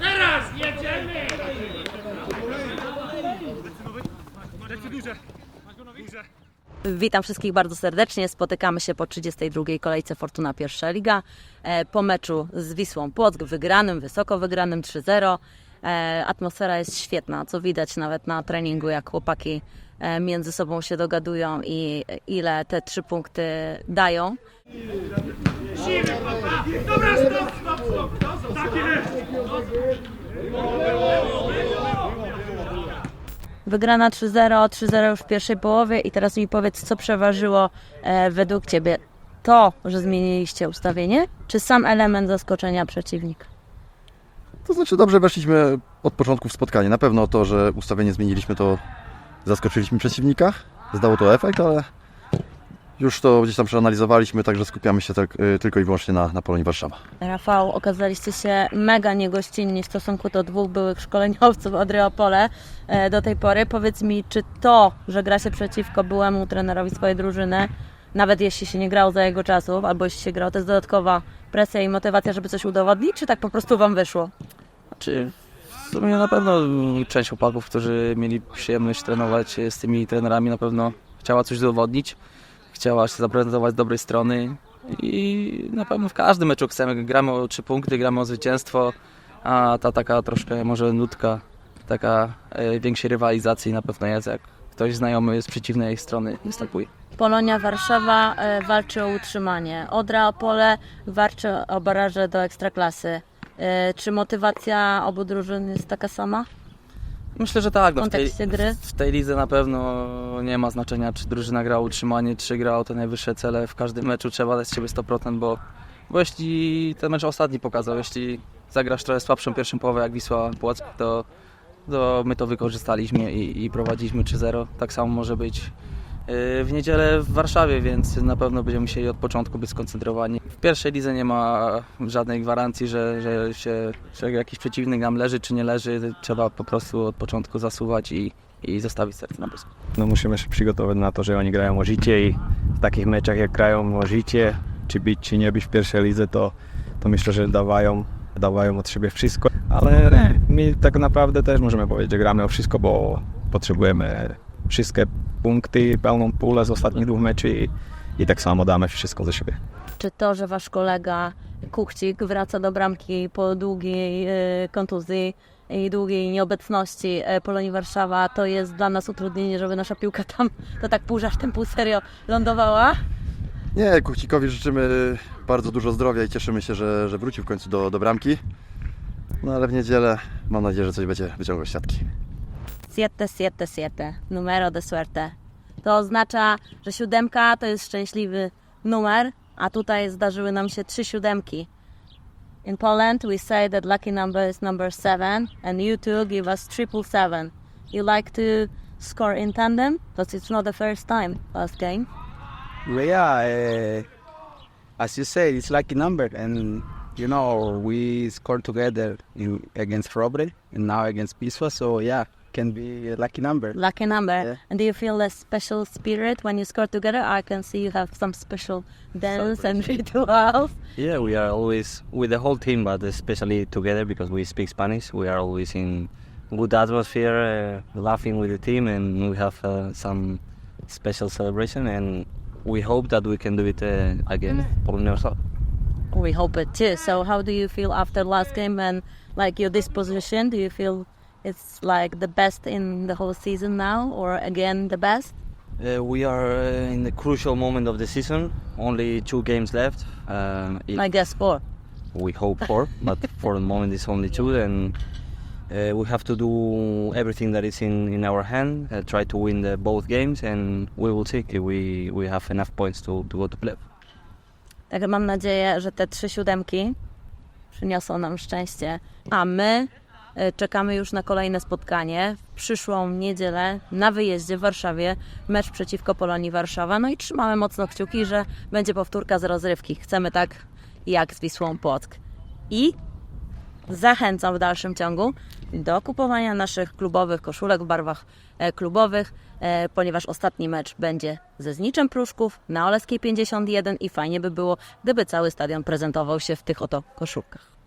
Teraz jedziemy! Witam wszystkich bardzo serdecznie. Spotykamy się po 32. kolejce Fortuna Pierwsza Liga. E, Po meczu z Wisłą Płock, wygranym, wysoko wygranym 3-0. E, Atmosfera jest świetna, co widać nawet na treningu, jak chłopaki e, między sobą się dogadują i ile te trzy punkty dają. Dobra, Wygrana 3-0, 3-0 już w pierwszej połowie i teraz mi powiedz, co przeważyło e, według Ciebie? To, że zmieniliście ustawienie, czy sam element zaskoczenia przeciwnika? To znaczy dobrze weszliśmy od początku w spotkanie. Na pewno to, że ustawienie zmieniliśmy, to zaskoczyliśmy przeciwnika. Zdało to efekt, ale już to gdzieś tam przeanalizowaliśmy, także skupiamy się tak, y, tylko i wyłącznie na, na Polonii Warszawa. Rafał, okazaliście się mega niegościnni w stosunku do dwóch byłych szkoleniowców Adriopole e, do tej pory. Powiedz mi, czy to, że gra się przeciwko byłemu trenerowi swojej drużyny, nawet jeśli się nie grało za jego czasów, albo jeśli się grało, to jest dodatkowa presja i motywacja, żeby coś udowodnić, czy tak po prostu Wam wyszło? Czy w sumie na pewno część chłopaków, którzy mieli przyjemność trenować z tymi trenerami, na pewno chciała coś udowodnić, chciała się zaprezentować z dobrej strony i na pewno w każdym meczu chcemy, gramy o trzy punkty, gramy o zwycięstwo, a ta taka troszkę może nutka, taka e, większej rywalizacji na pewno jest, jak ktoś znajomy z przeciwnej strony występuje. Polonia Warszawa e, walczy o utrzymanie. Odra Opole walczy o baraże do Ekstraklasy. E, Czy motywacja obu drużyn jest taka sama Myślę, że tak. w No, w, tej, gry? w tej lidze na pewno nie ma znaczenia, czy drużyna gra o utrzymanie, czy gra o te najwyższe cele. W każdym meczu trzeba dać z siebie 100%, bo, bo jeśli ten mecz ostatni pokazał, jeśli zagrasz trochę słabszą pierwszą połowę jak Wisła Płock, to, to my to wykorzystaliśmy i, i prowadziliśmy 3-0. Tak samo może być w niedzielę w Warszawie, więc na pewno będziemy musieli od początku być skoncentrowani. W pierwszej lidze nie ma żadnej gwarancji, że, że, się, że jakiś przeciwnik nam leży czy nie leży. Trzeba po prostu od początku zasuwać i, i zostawić serce na boisku. No musimy się przygotować na to, że oni grają o życie i w takich meczach jak grają o życie, czy być, czy nie być w pierwszej lidze, to, to myślę, że dawają, dawają od siebie wszystko. Ale my tak naprawdę też możemy powiedzieć, że gramy o wszystko, bo potrzebujemy wszystkie punkty, pełną pulę z ostatnich dwóch meczy i, i tak samo damy wszystko ze siebie. Czy to, że wasz kolega Kuchcik wraca do bramki po długiej e, kontuzji i długiej nieobecności e, Polonii Warszawa, to jest dla nas utrudnienie, żeby nasza piłka tam to tak pół żartem, pół serio lądowała? Nie, Kuchcikowi życzymy bardzo dużo zdrowia i cieszymy się, że, że wrócił w końcu do, do bramki. No ale w niedzielę mam nadzieję, że coś będzie wyciągał z siatki. Siete, siete, siete. Numero de suerte. To oznacza, że siódemka to jest szczęśliwy numer, a tutaj zdarzyły nam się trzy siódemki. In Poland we say that lucky number is number seven and you two give us triple seven. You like to score in tandem? Because it's not the first time last game. Yeah, uh, as you say, it's lucky number, and you know we scored together in, against Robre and now against Pisua, so yeah, can be a lucky number. Lucky number. Yeah. And do you feel a special spirit when you score together? I can see you have some special dance and rituals. Yeah, we are always with the whole team, but especially together because we speak Spanish. We are always in good atmosphere, uh, laughing with the team, and we have uh, some special celebration. And we hope that we can do it uh, again. Polonia Warsaw. We hope it too. So, how do you feel after last game and like your disposition? Do you feel it's like the best in the whole season now, or again the best? Uh, we are uh, in the crucial moment of the season. Only two games left. Um, I guess four. we hope for, but for the moment it's only two, and uh, we have to do everything that is in, in our hand, uh, try to win the both games, and we will see if we, we have enough points to, to go to play. Także mam nadzieję, że te trzy siódemki przyniosą nam szczęście. A my czekamy już na kolejne spotkanie w przyszłą niedzielę na wyjeździe w Warszawie. Mecz przeciwko Polonii Warszawa. No i trzymamy mocno kciuki, że będzie powtórka z rozrywki. Chcemy tak jak z Wisłą Płock. I zachęcam w dalszym ciągu do kupowania naszych klubowych koszulek w barwach e, klubowych, e, ponieważ ostatni mecz będzie ze Zniczem Pruszków na Oleskiej 51 i fajnie by było, gdyby cały stadion prezentował się w tych oto koszulkach.